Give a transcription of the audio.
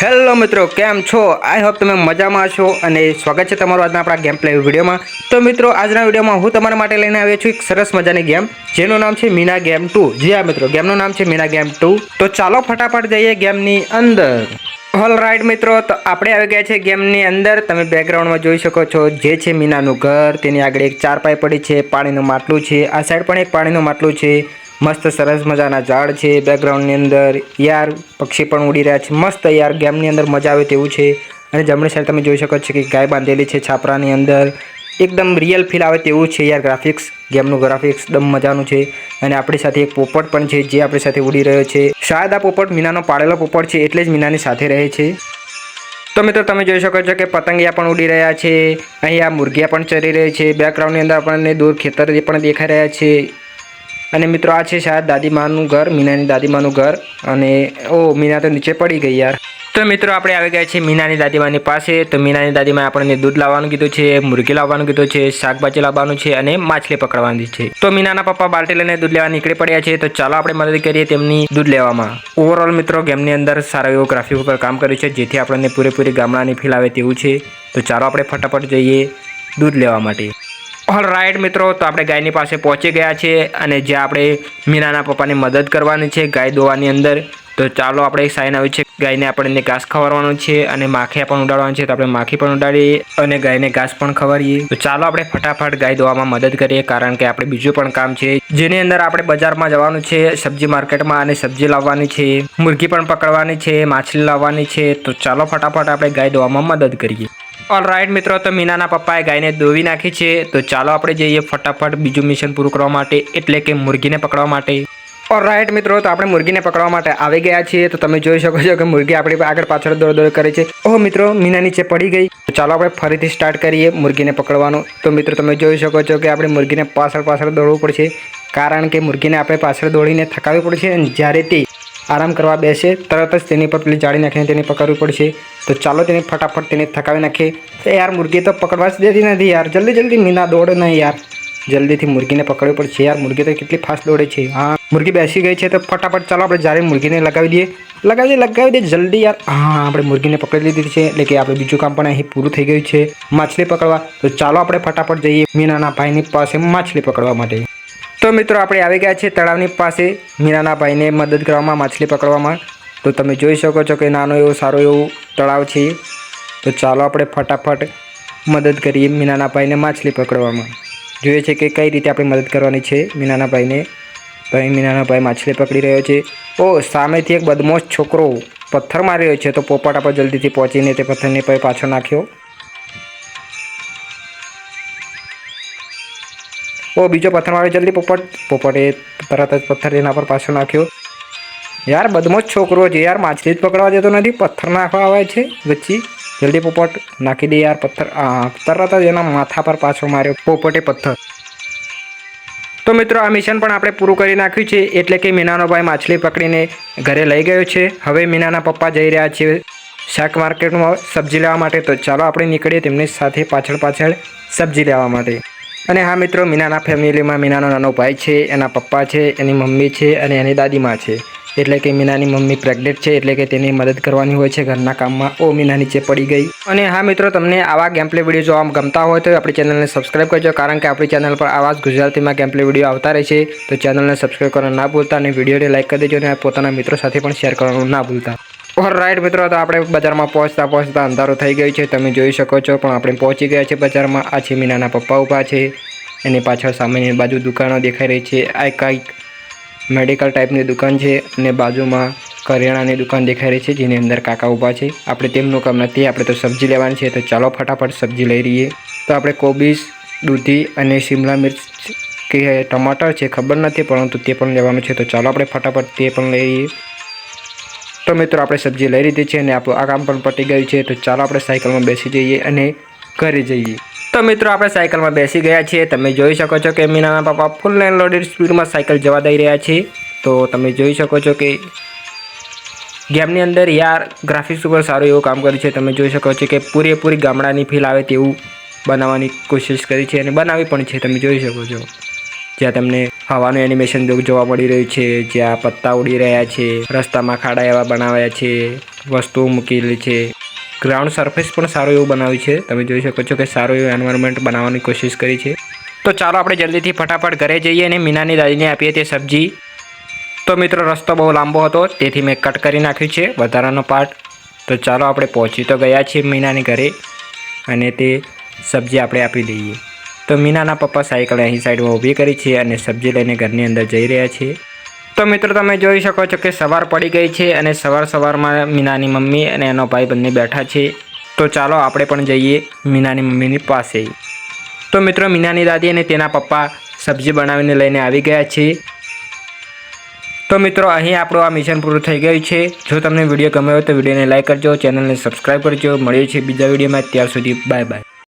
Hello મિત્રો, કેમ છો? આઈ હોપ તમે મજામાં છો અને સ્વાગત છે તમારું આજના આપણા ગેમ પ્લે વિડીયોમાં. તો મિત્રો, આજના વિડીયોમાં હું તમારા માટે લઈને આવ્યો છું એક સરસ મજાની ગેમ જેનું નામ છે મીના ગેમ ટુ. જી હા મિત્રો, ગેમનું નામ છે મીના ગેમ ટુ. તો ચાલો ફટાફટ જઈએ ગેમની અંદર. ઓલ રાઈટ મિત્રો, તો આપણે આવી ગયા છે ગેમની અંદર. તમે બેકગ્રાઉન્ડમાં જોઈ શકો છો, જે છે મીનાનું ઘર, તેની આગળ એક ચારપાઈ પડી છે, પાણીનું માટલું છે, આ સાઈડ પણ એક પાણીનું માટલું છે. મસ્ત સરસ મજાના ઝાડ છે બેકગ્રાઉન્ડની અંદર યાર પક્ષી પણ ઉડી રહ્યા છે, મસ્ત યાર ગેમની અંદર મજા આવે તેવું છે. અને જમણી સાઈડ તમે જોઈ શકો છો કે ગાય બાંધેલી છે છાપરાની અંદર. એકદમ રિયલ ફીલ આવે તેવું છે યાર ગ્રાફિક્સ ગેમનું ગ્રાફિક્સ એકદમ મજાનું છે. અને આપણી સાથે એક પોપટ પણ છે જે આપણી સાથે ઉડી રહ્યો છે. શાયદ આ પોપટ મીનાનો પાડેલો પોપટ છે એટલે જ મીનાની સાથે રહે છે. તો મિત્રો તમે જોઈ શકો છો કે પતંગિયા પણ ઉડી રહ્યા છે. અહીંયા મુરગિયા પણ ચરી રહી છે. બેકગ્રાઉન્ડની અંદર આપણને દૂર ખેતર પણ દેખાઈ રહ્યા છે. અને મિત્રો આ છે શાયદ દાદીમાનું ઘર, મીનાની દાદીમાનું ઘર અને, ઓ, મીના તો નીચે પડી ગઈ યાર. તો મિત્રો આપણે આવી ગયા છીએ મીનાની દાદીમાની પાસે. તો મીનાની દાદીમાએ આપણને દૂધ લાવવાનું કીધું છે, મુરગી લાવવાનું કીધું છે, શાકભાજી લાવવાનું છે અને માછલી પકડવાની છે. તો મીનાના પપ્પા બાલટી લઈને દૂધ લેવા નીકળી પડ્યા છે. તો ચાલો આપણે મદદ કરીએ તેમની દૂધ લેવામાં. ઓવરઓલ મિત્રો ગેમની અંદર સારો એવો ગ્રાફિક ઉપર કામ કર્યું છે, જેથી આપણને પૂરેપૂરી ગામડાની ફીલ આવે તેવું છે. તો ચાલો આપણે ફટાફટ જઈએ દૂધ લેવા માટે. ઓલ રાઈટ મિત્રો, તો આપણે ગાયની પાસે પહોંચી ગયા છે અને જે આપણે મીનાના પપ્પાની મદદ કરવાની છે ગાય દોવાની અંદર. તો ચાલો આપણે એક સાઈન આવી છે. ગાયને આપણને ઘાસ ખવડાવવાનું છે અને માખી પણ ઉડાડવાનું છે. તો આપણે માખી પણ ઉડાડીએ અને ગાયને ઘાસ પણ ખવડાવીએ તો ચાલો આપણે ફટાફટ ગાય દોવામાં મદદ કરીએ, કારણ કે આપણે બીજું પણ કામ છે. જેની અંદર આપણે બજારમાં જવાનું છે, સબ્જી માર્કેટમાં અને સબ્જી લાવવાની છે, મુરગી પણ પકડવાની છે, માછલી લાવવાની છે. તો ચાલો ફટાફટ આપણે ગાય દોવામાં મદદ કરીએ. ઓલ રાઈટ મિત્રો, તો મીનાના પપ્પાએ ગાયને દોવી નાખી છે. તો ચાલો આપણે જઈએ ફટાફટ બીજું મિશન પૂરું કરવા માટે, એટલે કે મુરગીને પકડવા માટે. ઓલ રાઈટ મિત્રો, તો આપણે મુરગીને પકડવા માટે આવી ગયા છીએ. તો તમે જોઈ શકો છો કે મુરગી આપણી આગળ પાછળ દોડ દોડ કરે છે. ઓહ, મિત્રો, મીના નીચે પડી ગઈ. તો ચાલો આપણે ફરીથી સ્ટાર્ટ કરીએ મુરગીને પકડવાનું. તો મિત્રો, તમે જોઈ શકો છો કે આપણે મુરગીને પાછળ પાછળ દોડવું પડશે. કારણ કે મુરગીને આપણે પાછળ દોડીને થકાવવી પડશે અને જ્યારે તે આરામ કરવા બેસે, તરત જ તેની પર પેલી જાળી નાખીને તેને પકડવી પડશે. તો ચાલો તેને ફટાફટ તેને થકાવી નાખીએ તો યાર મુરગી તો પકડવા જ દેતી નથી યાર. જલ્દી જલ્દી, મીના દોડ નહીં યાર. જલ્દીથી મુરગીને પકડવી પડશે યાર. મુરગી તો કેટલી ફાસ્ટ દોડે છે. હા, મુરગી બેસી ગઈ છે તો ફટાફટ ચાલો આપણે જ્યારે મુરગીને લગાવી દઈએ. લગાવી દઈએ લગાવી દઈએ જલ્દી યાર. હા, આપણે મુરગીને પકડી લીધી છે. એટલે કે આપણે બીજું કામ પણ અહીં પૂરું થઈ ગયું છે. માછલી પકડવા. તો ચાલો આપણે ફટાફટ જઈએ મીનાના ભાઈની પાસે માછલી પકડવા માટે. તો મિત્રો આપણે આવી ગયા છીએ તળાવની પાસે. મીરાના ભાઈને મદદ કરવામાં, માછલી પકડવામાં. તો તમે જોઈ શકો છો કે નાનો એવો, સારો એવો તળાવ છે. તો ચાલો આપણે ફટાફટ મદદ કરીએ મીનાના ભાઈને માછલી પકડવામાં. જોઈએ છે કે કઈ રીતે આપણે મદદ કરવાની છે મીનાના ભાઈને. ભાઈ મીનાના ભાઈ માછલી પકડી રહ્યો છે. ઓ, સામેથી એક બદમોશ છોકરો પથ્થર મારી રહ્યો છે. તો પોપટ આપણે જલ્દીથી પહોંચીને તે પથ્થરને પાછો નાખ્યો. ઓ, બીજો પથ્થર માર્યો જલ્દી પોપટ. પોપટે તરત જ પથ્થર એના પર પાછો નાખ્યો. યાર બદમો જ છોકરો છે યાર, માછલી જ પકડવા દેતો નથી, પથ્થર નાખવા આવે છે. વચ્ચે જલ્દી પોપટ નાખી દે યાર, પથ્થર. તરત જ એના માથા પર પાછો માર્યો પોપટે પથ્થર. તો મિત્રો, આ મિશન પણ આપણે પૂરું કરી નાખ્યું છે, એટલે કે મીનાનો ભાઈ માછલી પકડીને ઘરે લઈ ગયો છે. હવે મીનાના પપ્પા જઈ રહ્યા છે શાક માર્કેટમાં સબ્જી લેવા માટે. તો ચાલો આપણે નીકળીએ તેમની સાથે પાછળ પાછળ સબ્જી લેવા માટે. અને હા મિત્રો, મીનાના ફેમિલીમાં મીનાનો નાનો ભાઈ છે, એના પપ્પા છે, એની મમ્મી છે અને એની દાદીમા છે. એટલે કે મીનાની મમ્મી પ્રેગ્નેન્ટ છે, એટલે કે તેની મદદ કરવાની હોય છે ઘરના કામમાં. ઓ મીના નીચે પડી ગઈ. અને હા મિત્રો, તમને આવા ગેમપ્લે વીડિયો જોવા ગમતા હોય તો આપણી ચેનલને સબસ્ક્રાઈબ કરજો, કારણ કે આપણી ચેનલ પર આવા જ ગુજરાતીમાં ગેમપ્લે વીડિયો આવતા રહે છે. તો ચેનલને સબસ્ક્રાઈબ કરવાનું ના ભૂલતા અને વિડીયોને લાઇક કરી દેજો અને પોતાના મિત્રો સાથે પણ શેર કરવાનું ના ભૂલતા. રાઈટ મિત્રો, તો આપણે બજારમાં પહોંચતા પહોંચતા અંધારું થઈ ગયું છે. તમે જોઈ શકો છો, પણ આપણે પહોંચી ગયા છે બજારમાં. આ છે મીનાના પપ્પા ઊભા છે. એની પાછળ સામેની બાજુ દુકાનો દેખાઈ રહી છે. આ કંઈક મેડિકલ ટાઈપની દુકાન છે અને બાજુમાં કરિયાણાની દુકાન દેખાઈ રહી છે, જેની અંદર કાકા ઊભા છે. આપણે તેમનું કામ નથી, આપણે તો સબ્જી લેવાની છે. તો ચાલો ફટાફટ સબ્જી લઈ રહીએ. તો આપણે કોબીજ, દૂધી અને શિમલા મિર્ચ કે ટમાટર છે ખબર નથી, પરંતુ તે પણ લેવાનું છે. તો ચાલો આપણે ફટાફટ તે પણ લઈ રહીએ. તો મિત્રો, આપણે સબ્જી લઈ લીધી છે અને આપણું આ કામ પણ પટી ગયું છે. તો ચાલો આપણે સાયકલમાં બેસી જઈએ અને ઘરે જઈએ. તો મિત્રો, આપણે સાયકલમાં બેસી ગયા છીએ. તમે જોઈ શકો છો કે મીનાના પપ્પા ફૂલ એન્ડ લોડેડ સ્પીડમાં સાયકલ જવા દઈ રહ્યા છે. તો તમે જોઈ શકો છો કે ગેમની અંદર યાર ગ્રાફિક્સ ઉપર સારું એવું કામ કર્યું છે. તમે જોઈ શકો છો કે પૂરેપૂરી ગામડાની ફીલ આવે તેવું બનાવવાની કોશિશ કરી છે અને બનાવી પણ છે. તમે જોઈ શકો છો. જ્યાં તમને હવાનું એનિમેશન જોવા મળી રહ્યું છે, જ્યાં પત્તા ઉડી રહ્યા છે, રસ્તામાં ખાડા એવા બનાવ્યા છે, વસ્તુઓ મૂકેલી છે. ગ્રાઉન્ડ સરફેસ પણ સારું એવું બનાવ્યું છે. તમે જોઈ શકો છો કે સારું એવું એન્વાયરમેન્ટ બનાવવાની કોશિશ કરી છે. તો ચાલો આપણે જલ્દીથી ફટાફટ ઘરે જઈએ અને મીનાની દાદીને આપીએ તે સબ્જી. તો મિત્રો, રસ્તો બહુ લાંબો હતો, તેથી મેં કટ કરી નાખ્યું છે વધારાનો પાર્ટ તો ચાલો આપણે પહોંચી તો ગયા છીએ મીનાની ઘરે અને તે સબ્જી આપણે આપી દઈએ. તો મીનાના પપ્પા સાયકલ અહીં સાઈડમાં ઊભી કરી છે અને સબ્જી લઈને ઘરની અંદર જઈ રહ્યા છે. તો મિત્રો, તમે જોઈ શકો છો કે સવાર પડી ગઈ છે અને સવાર સવારમાં મીનાની મમ્મી અને એનો ભાઈ બંને બેઠા છે. તો ચાલો આપણે પણ જઈએ મીનાની મમ્મીની પાસે. તો મિત્રો, મીનાની દાદી અને તેના પપ્પા સબ્જી બનાવીને લઈને આવી ગયા છે. તો મિત્રો, અહીં આપણું આ મિશન પૂરું થઈ ગયું છે. જો તમને વીડિયો ગમ્યો હોય તો વિડીયોને લાઇક કરજો, ચેનલને સબસ્ક્રાઈબ કરજો. મળીએ છીએ બીજા વિડીયોમાં. ત્યાર સુધી બાય બાય.